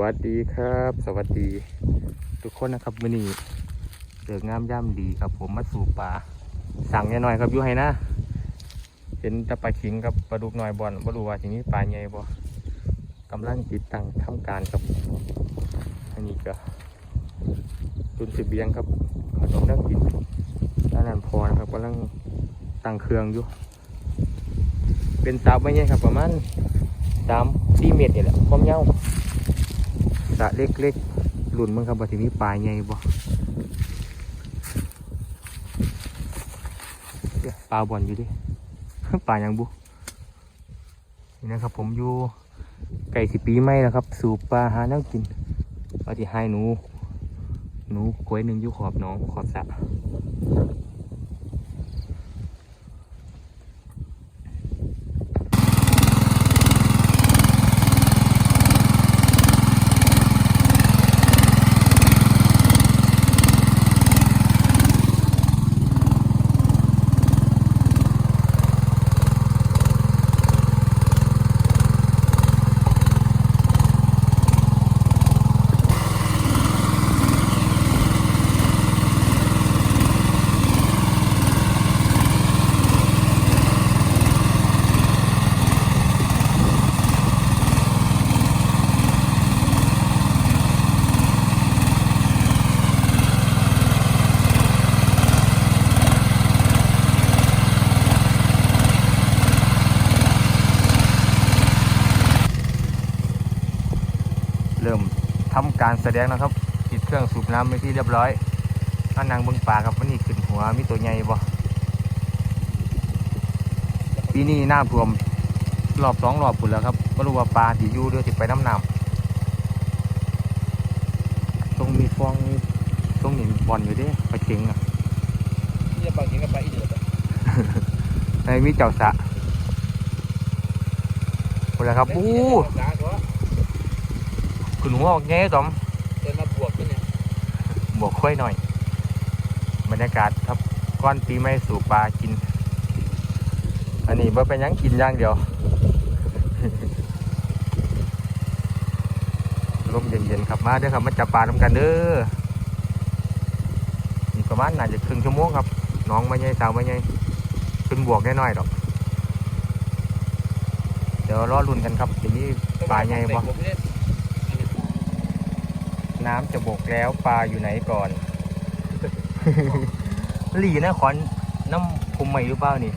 วัสดีครับ สวัสดี ทุกคนนะครับมื้อนี้เดือกงามย่ำดีครับผมมาสู่ป่าสั่งหน่อยครับอยู่ให้นะเห็นตะปลาขิงกับปลาดุกน้อยบอลบ่รู้ว่าทีนี้ปลาใหญ่บ่กำลังติดตั้งทำการครับอันนี้ก็ตุนสิบเบียงครับขนมนักกินด้านนั้นพอนะครับกำลังตั้งเครื่องอยู่ เป็นสาวไม่ใหญ่ครับประมาณสามสี่เมตรนี่แหละความยาว ระเล็กๆหลุนมั้งครับว่าทีนี้ปลาใหญ่บ่ปลาบ่อนอยู่ดิปลาอย่างบุนี่นะครับ ผมอยู่ไก่สิปีไม่แล้วครับ สูบปลาหาแนวกินปลาที่ให้หนู หนูกล้วยหนึ่งอยู่ขอบหน้องขอบสระเริ่มทำการ แสดงนะครับติดเครื่องสูบน้ำไปที่เรียบร้อยมานางเบิ้งปลาครับวันนี้ขึ้นหัวมีตัวใหญ่บ่ปีนี้น้ำท่วมรอบสองรอบปุ่นแล้วครับไม่รู้ว่าปลาที่อยู่เรือที่ไปน้ำน้ำตรงมีฟองมีตรงนี้บอลอยู่เดิปลาเข็งอะนี่บางทีก็ไปอีเดือดในมีเจ้าสะหมดแล้วครับอู้จ้าตัวขึ้นหัวออกแง่ตอม เดินมาบวกกันเนี่ย บวกค่อยหน่อย บรรยากาศครับก้อนปีไม่สู่ปลากิน อันนี้บ่เป็นยังกินย่างเดียวลมเย็นๆครับมาเด้อครับมาจับปลาทำกันเด้อนี่ประมาณน่าจะครึ่งชั่วโมงครับน้องไม่ใหญ่สาวไม่ใหญ่ขึ้นบวกแน่น้อยดอกเดี๋ยวรอลุ้นกันครับทีนี้ปลาใหญ่บ่ น้ำจะบกแล้วปลาอยู่ไหนก่อน หลีนะขอนน้ำคุมใหม่หรือเปล่านี่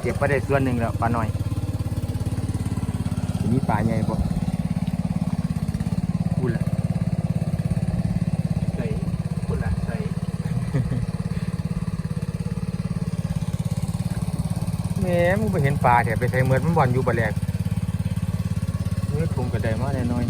เก็บไปได้ส่วนหนึ่งแล้วปลาหน่อยทีนี้ปลาใหญ่ปะพูดละใส่คุณล่ะใส่แหม่มึงไปเห็นปลาแถบไปใส่เหมือนมันบ่อนอยู่บะแลกนี่คุมกระไดมาแน่น้อย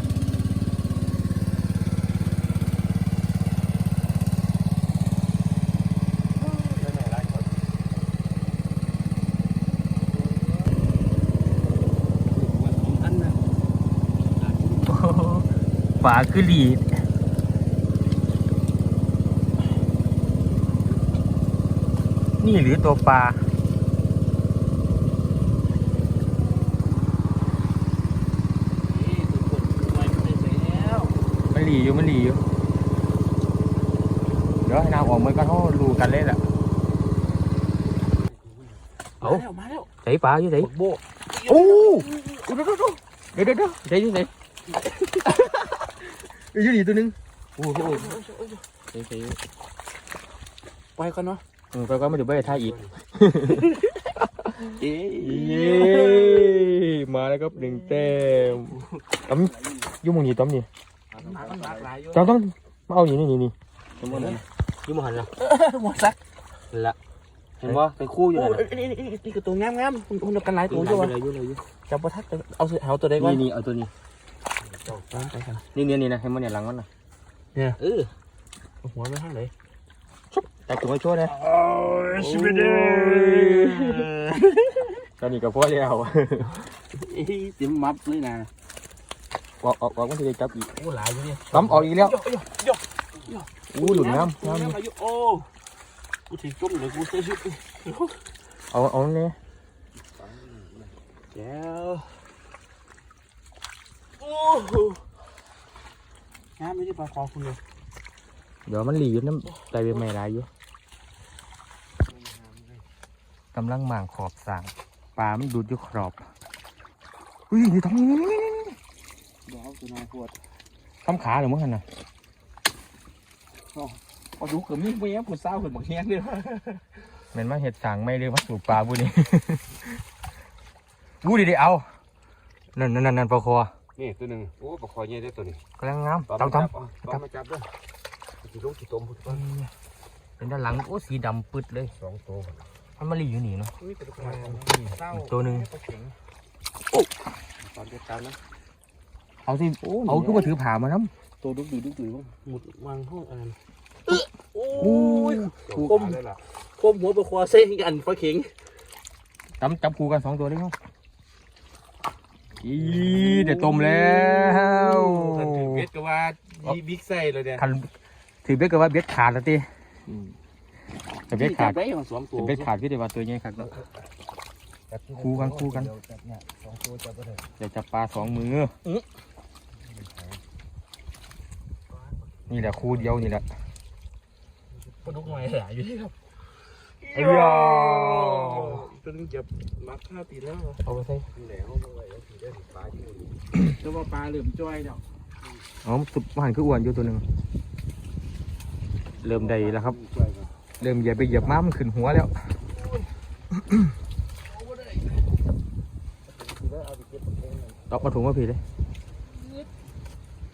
ปลาคือหลีนี่หรือตัวปลานี่ทุกคนไปไม่ใส่แล้วมันหลีอยู่มันหลีอยู่ เดี๋ยวให้น้ำออกมันก็เขารู้กันเลยแหละเอามาแล้วมาแล้วใส่ปลาอยู่ไหนบักโบโอ้เดี๋ยวเดี๋ยวเดี๋ยวเดี๋ยวเดี๋ยวใส่อยู่ไหน อยู่นี่ตัวหนึงโอ้โหใส่ใส่ไปกันเนาะอืมไปก็ไม่ถึงไปท่าอีกเอ๊เย้มาแล้วครับหนึ่งแต้มต้อมอยุ่งมึงนี่ต้อมนี่มากันหลากหลายอยู่ต้องต้องมาเอาอยู่นี่นี่นี่ต้อมมันนะยุ่งมันหันละหมดซักละเห็นว่าเป็นคู่อยู่โอ้นั่นนี่นี่นี่คือตัวงามงามคุณคุณกันหลายตัตัววออยู่ยู่วะเลยอยู่เลยอยู่จับประทัดเอาเอาตัวใดก่อนนี่นี่เอาตัวนี้ ไปกันนี่เนี่ยนี่นะเห็นมันเนี่ยหลังมันนะเนี่ยเออหัวไปทางไหนแต่ถุงให้ช่วยนะโอ้ยชิบะเด้ตอนนี้ก็พอแล้วติมมับเลยนะออกออกออกมันจะได้จับอีกโอ้หลายอยู่เนี่ยต้อมออกอีกแล้วโยโยโยอู้หลุดน้ำน้ำน้ำอายุโอ้กูถึงจุ่มเลยกูเสียชุดเอาเอาเนี่ยแก้วโอ้ น้ำไม่ได้ปลาคอคุณเลยเดี๋ยวมันหลีอยู่น้ำใจเป็นไม่ไรอยู่กำลังหมางขอบสางปลามันดูดอยู่ขอบอุ้ยนี่ท้องนี่นี่นี่นี่เดี๋ยวเอาตัวนายปวดทำขาหรือมั้งน่ะพอดูเกือบมีเมียปวดเศร้าเกือบบักแห้งเลยแมันมาเห็ดสางไม่เลยมาสู่ปลาบุนี่บูดิเดีเอานั่นนั่นนั่นนั่นปลาคอ นี่ตัวหนึ่งโอ้ปลาคอใหญ่ได้ตัวนี้กำลังงามปลาต้อมาต้อจับเอาปลามาจับเด้วยสีลงสีตมพุทธบ้านเป็นด้านหลังโอ้สีดำปึดเลยสองตัวมันมาหลีอยู่นี่เนาะอุ้ยตัวกลางเศร้าอีกตัวหนึ่งตอนเดียวกันนะเอาสิเอาคือมาถือผ่ามาน้ตัวดุกดุยดุกดุยบ้างหมุดวางห้องอะไรโอ้ำอู้ยตัวคมได้ละคมหัวปลาคอเส้นกันปลาเข็งจับจับคู่กันสองตัวได้มั้ง อีเดี๋ยวต้มแล้วกันถือเวทก็ว่ายีบิ๊กไซเลยเนี่ยคันถือเบ็ดก็ว่าเบ็ดขาดแล้วตีแต่เบ็ดขาดได้ของสองตัวแต่เบ็ดขาดพี่เดี๋ยวว่าตัวใหญ่ครับคู่กันคู่กันสองตัวจับไปเลยเดี๋ยวจับปลาสองมือนี่แหละคู่เดียวนี่แหละปลาดุกหน่อยหลายอยู่ที่ครับ เอ้ยอะตัวนึงจะมักข้าวตีแล้วเอาไปใส่นี่แหละเขาบอกว่าเอาสีได้ปลาอยู่นี่แต่ว่าปลาเหลื่อมจ้อยเนาะอ๋อสุดหันคืออ้วนอยู่ตัวหนึ่งเริ่มได้แล้วครับช่วยกันเริ่มเหยียบไปเหยียบม้ามันขึ้นหัวแล้วสีได้เอาไปเก็บปลาเค็งหน่อยตอกมาถุงมาพี่เลย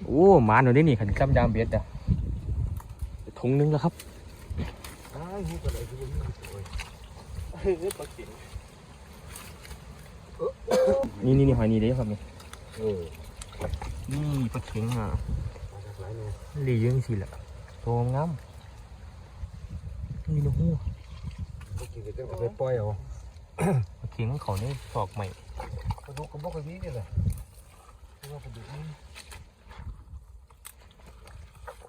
โอ้หมาหน่อยนี่นี่ขันจำยามเบ็ดอะถุงนึงแล้วครับ ปลาเข็งนี่นี่นี่หอยนี่เด้ครับนี่เออนี่ปลาเข็งอะมาจากหนเนี่ยหลียังสิแหละตัวงามนี่นะฮู้เขากินกันเอาไปปล่อยเอาปลาเข็งเขานี่สอกใหม่ปลาดุกกับบอกกันนี้นี่แหละเพราะว่าปลาดุกนี่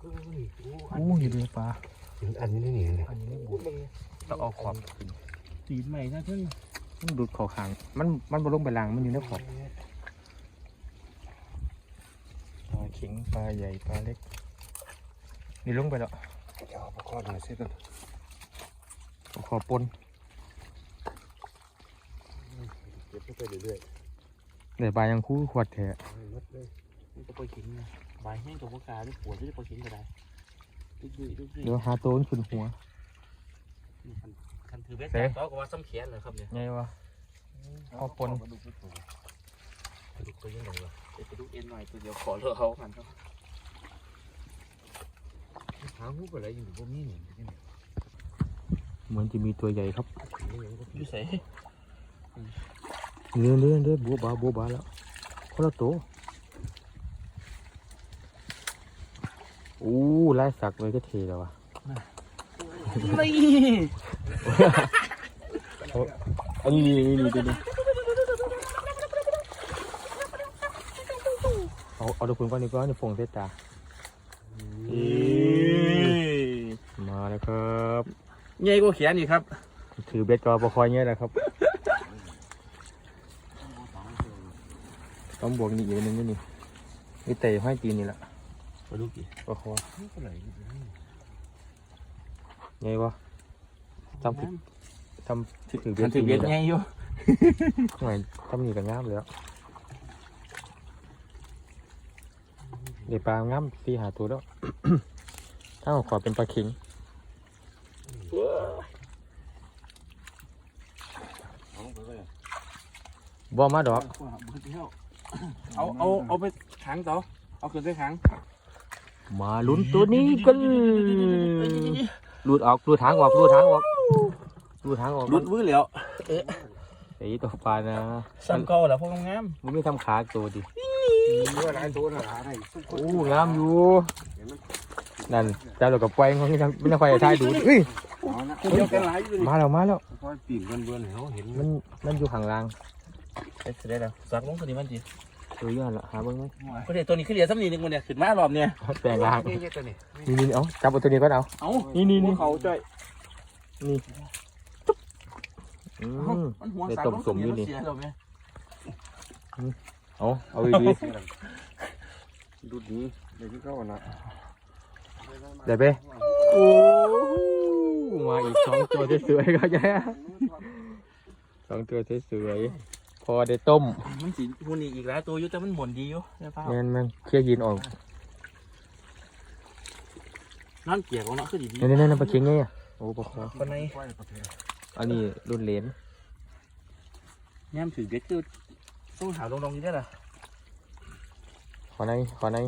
อุ้ยโอ้อันอู้อยู่ด้วยปลาอันนี้นี่นี่เลยอันนี้บวต้องเอาขอบขึ้น ตีนใหม่นะท่านมันดูดขอขาง มันมันบลงไปลางมันอยู่ในขอบปลาเข็งปลาใหญ่ปลาเล็ก นี่ลงไปแล้วจะเอาปลาคอหน่อยสิกันขอปนเก็บไปเรื่อยเดี๋ยวปลายังคู่ขวดแท้ๆเอาให้หมดเลยนี่ก็ปลาเข็งนะใบแห้งกับปลากาด้วยปวดด้วยปลาเข็งก็ได้ดุกดุยดุกดุยเดี๋ยวหาตัวมันขึ้นหัว คันถือเวทเอ๊ะจับก็ว่าซ้ำแขนเลยครับเนี่ยไงวะเอาปนปลาดุกไปตัวปลาดุกตัวยังไงวะเดี๋ยวปลาดุกเอ็นหน่อยตัวเดียวขอเลือกเขากันครับหาหูกระไรอยู่บนนี้นี่นี่เหมือนจะมีตัวใหญ่ครับนี่ยังก็อยู่ใส่เนื้อเนื้อเนื้อบัวบาบัวบาแล้วคนละตัวอู้ไล่สักเลยก็เทแล้ววะนี่ อันนี้นี่นี่นี่ตัวนี้เอาเอาดูคุณก่อนดีกว่านี่ฟงเตตามาแล้วครับใหญ่กว่าแขนอีกครับ ถือเบ็ดกอประคอยเงี้ยแหละครับต้องบวกนี่อีกอันหนึงนี่นี่นี่เตะห้อยตีนนี่แหละปลาดุกกี่ประคอหูกระ ทำผิดทำที่ถือเบ็คัดนถือเวทใหญ่อยู่หน่อยทำนี่ก็งามแล้วเดี๋ยวปลางามตีหาตัวแล้วถ้าเอาขอเป็นปลาเข็งเอาไปเลยบ่มาดอก เอาเอาเอาไปขังต่อเอาขึ้นไปขัง มาลุ้นตัวนี้กันลูดออกลูดทางออกลูดทางออกลู ดทางออกรุดวื้อแล้วไอ้ตัวปลานะซ้ำเก่าแล้วพวกงามมันไม่ทำขาตัวดิเมื่อไรตัวน่ะอะไรสุกโอ้งามอยู่นั่นแต่เรากับปล่อยมันไม่ทำไม่ทำไฟท้ายดูดเฮ้ยเอานะเดียวกันหลายอยู่มาแล้วมาแล้วพอปีนเบื่อๆให้เขาเห็นมันมันอยู่ข้างล่างเอ๊ะเสร็จแล้วสักลงตัวนี้มันดีตัวย้อนละหาเบิ้งไหมประเดี๋ยวตัวนี้ขึ้นเหลียซ้ำนี่นึงมันเนี่ยขึ้นมารอบเนี่ยแปลงร่างนี่นี่ตัวนี้นี่นี่เอาจับเอาตัวนี้ก็เอาเอานี่นี่นี่เขาจ้อยนี่อื มมันหัวได้สักต้มสมอยู่นี่เสียแล้วไหมเอาเอาดีดูดนี้เดี๋ยวที่เข้านะเดี๋ยวไปโอ้มาอีกสองตัวสวยๆครับยายสองตัวสวยๆพอได้ต้ม มันสีหุ่นอีกอีกแล้วตัวอยุ่แต่มันหมุนดีอยู่ใช่ป่ะแม่นมันเคลียร์หินออกนั่นเกี่ยวกับเนาะคือดีดีนี่นี่นี่ปลาเค็งไงอะโอ้ปลาคอคนใน อันนี้รุ่นเหรนย่ำถือเบ็ดคือต้องหาลงๆอยู่ได้ล่ะขอในขอใน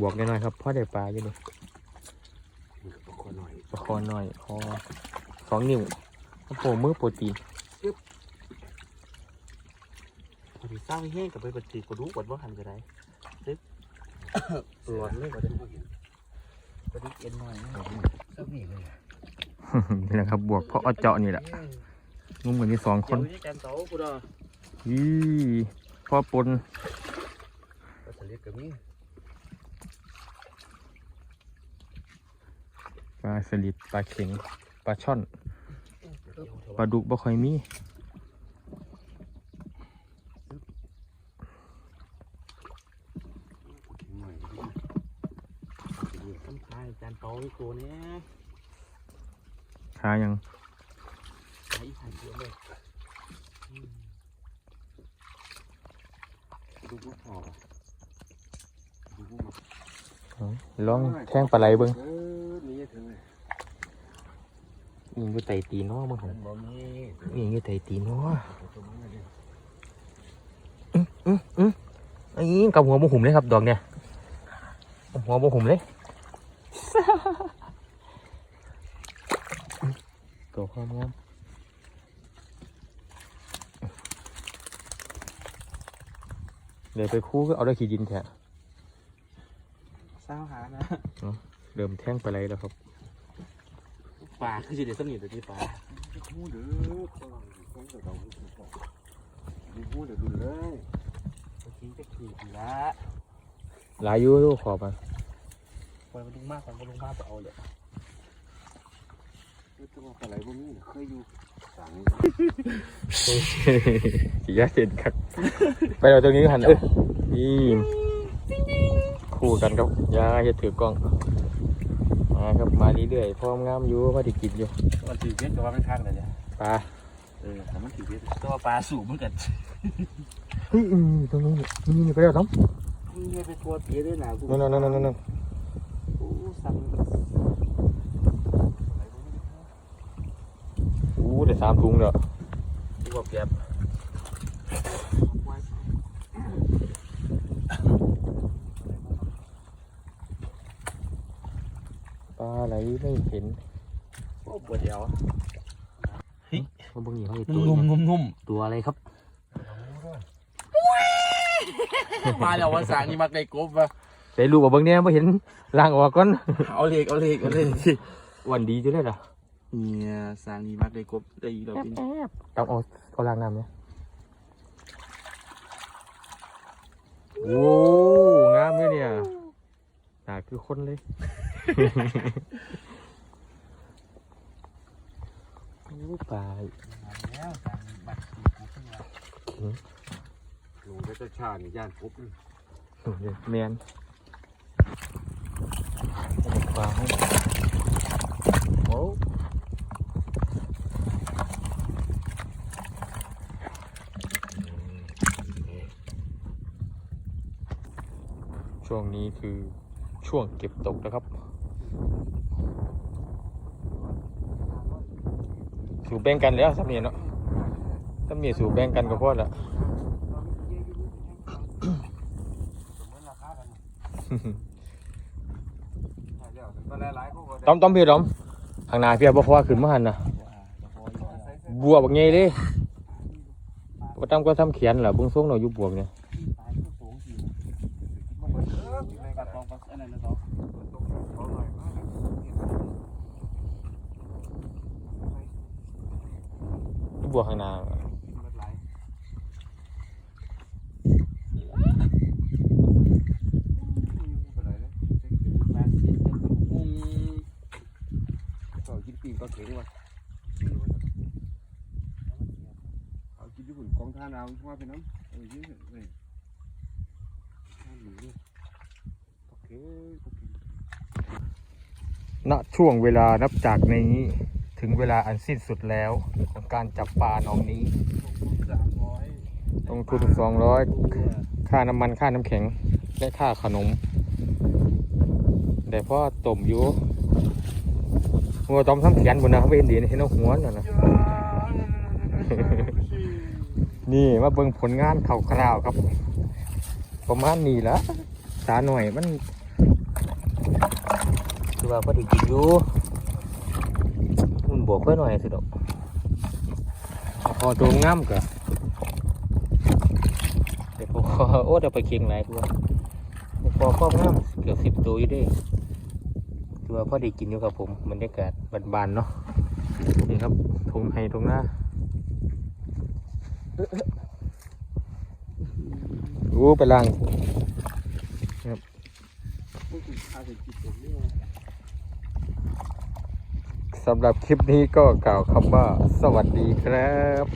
บวกหน่อยๆครับพ่อได้ปลาอยู่นี่คนหน่อยปลาคอหน่อยคอสองนิ้วโอ้โหมือโปรตีนพอดีสร้างแห้งกับไปปฏิกระดูกกดว่าหันจะได้ซึกหลอนเลยกว่าจะกระดูกเอ็นหน่อยนะ สักนี่เลยนี่แหละครับบวกเพราะเอาเจาะนี่แหละงุ้มกันที่สองคเดี๋ยนวที่แกนเสากูดอยี่พ่อปนปลาสลิดกับนี้ปลาสลิดปลาเข็งปลาช่อนปลาดุกบ่ค่อยมี หน่อย ต้นพายแกนเสาอีกตัวเนี้ยขายังใช้หันเยอะเลยดูพวกพอดูพวกมาเอาลองแท่งปลาไหลเบิ้งเออนี่ถึงเลยยิงอยู่ไตตีนเนาะมึงหันบ่มียิงอยู่ไตตีนเนาะตัวมันเลยไอ้ยิงกับหัวบุหุ่มเลยครับ ดอกเนี่ยกับหัวบุหุ่มเลย ตัวความงามเดี๋ยวไปคู่ก็เอาได้ขี้ดินแทะเศร้าหานะเริ่มแท่งปลาไหลแล้วครับป่าคือจะเดี๋ยวสนิทแต่ที่ป่าพูดเด้อต้องจะต้องดูพูดเดี๋ยวดูเลยโอเคจะขี่อยู่ละหลายอยูลูกขอบอะป ล่อยมันลงมากปล่อยมันลงมากไปเอาเลยตัวปลาไหลพวกนี้เคยอยู่สั่งสียาเห็นครับไปเราตรงนี้หันเออนี่คู่กันครับยาจะถือกล้องมาครับมาเรื่อยๆพร้อมงามอยู่ว่าไดิกินอยู่มันถือเบ็ดกับว่าไม่ข้างเลยเนี่ยปลาเออแต่มันถือเบ็ดตัวปลาสูงเหมือนกันเฮ้ยอืมตรงนี้นี่นี่นี่ไปแล้วน้องนี่เป็นตัวเตี้ยด้วยนะกูนั่นนั่นนั่นนั่น นั่นโอ้สั่งอู้ได้สามถุงแล้วกูแบบแบบปลาไหลไม่เห็นโอ้ปวดเดียวมันบางอย่างเขางุ่มงุ่มงุ่มตัวอะไรครับมาแล้ววันสางนี่มักได้กบวะ ใส่รูปว่าเบางเนี่ยไม่เห็นล่างออกก่อนเอาเลขเอาเลขเอาเลขวันดีจะได้เหรอเนี่ยสางนี่มักได้กบได้อีกแล้วเป็นต้องเอาเอาล่างน้ำเนี่ยโอ้งามเลยเนี่ยหนาคือคนเลยโอ้ปลาแล้วสางนี่มักได้กบขึ้นมาเข็งลงไปจะชาติย่านพบเลย แมน ปลาให้โอ้ช่วงนี้คือช่วงเก็บตกนะครับ สู่แบ่งกันแล้วสำเนีเนาะสำเนีสู่แบ่งกันก็พอละ ต้อมต้อมพี่ต้อมข้างหน้าพี่บ่พอขึ้นมาหันนะบัวบักใหญ่เลยบ่ต้อมก็ทำเขียนล่ะเบิ่งทรงเนาะอยู่บวกเนี่ยปลาที่สูงอยู่ปลาตองปลาอันนั้นนะตองอยู่บวกข้างหน้าปลาสีเป็นตะมุง เขากินปีกก็ เข็งว่ะเอากินญี่ปุ่นกองท่าน้ำว่าเป็นน้ำเออยืดเลยนี่โอเคโอเคณช่วงเวลานับจากนี้ถึงเวลาอันสิ้นสุดแล้วของการจับปลาหนองนี้สามร้อยลงทุนสองร้อยค่าน้ำมันค่าน้ำแข็ง และค่าขนม แต่พ่อต้มอยู่ หัวต้มทำแขนบนนะเวนดีนะเห็นเอาหัวน่ะนะนี่มาเบิ่งผลงานคร่าวๆครับ ประมาณนี้ละสาหน่อยมันคือว่าพอดีกินอยู่มันบวกไว้หน่อยสิดอกพอตัวงามกะเดี๋ยวพอโอ้เดี๋ยวไปเคียงไหนตัวพอครอบงามเกือบสิบตัวอยู่เดิ คือว่าพอดีกินอยู่ครับผมบรรยากาศบานๆเนาะนี่ครับทงไฮทงหน้าอู้ไปล่างคุณพาไปกินผมเนี่ยสำหรับคลิปนี้ก็กล่าวคำว่าสวัสดีครับ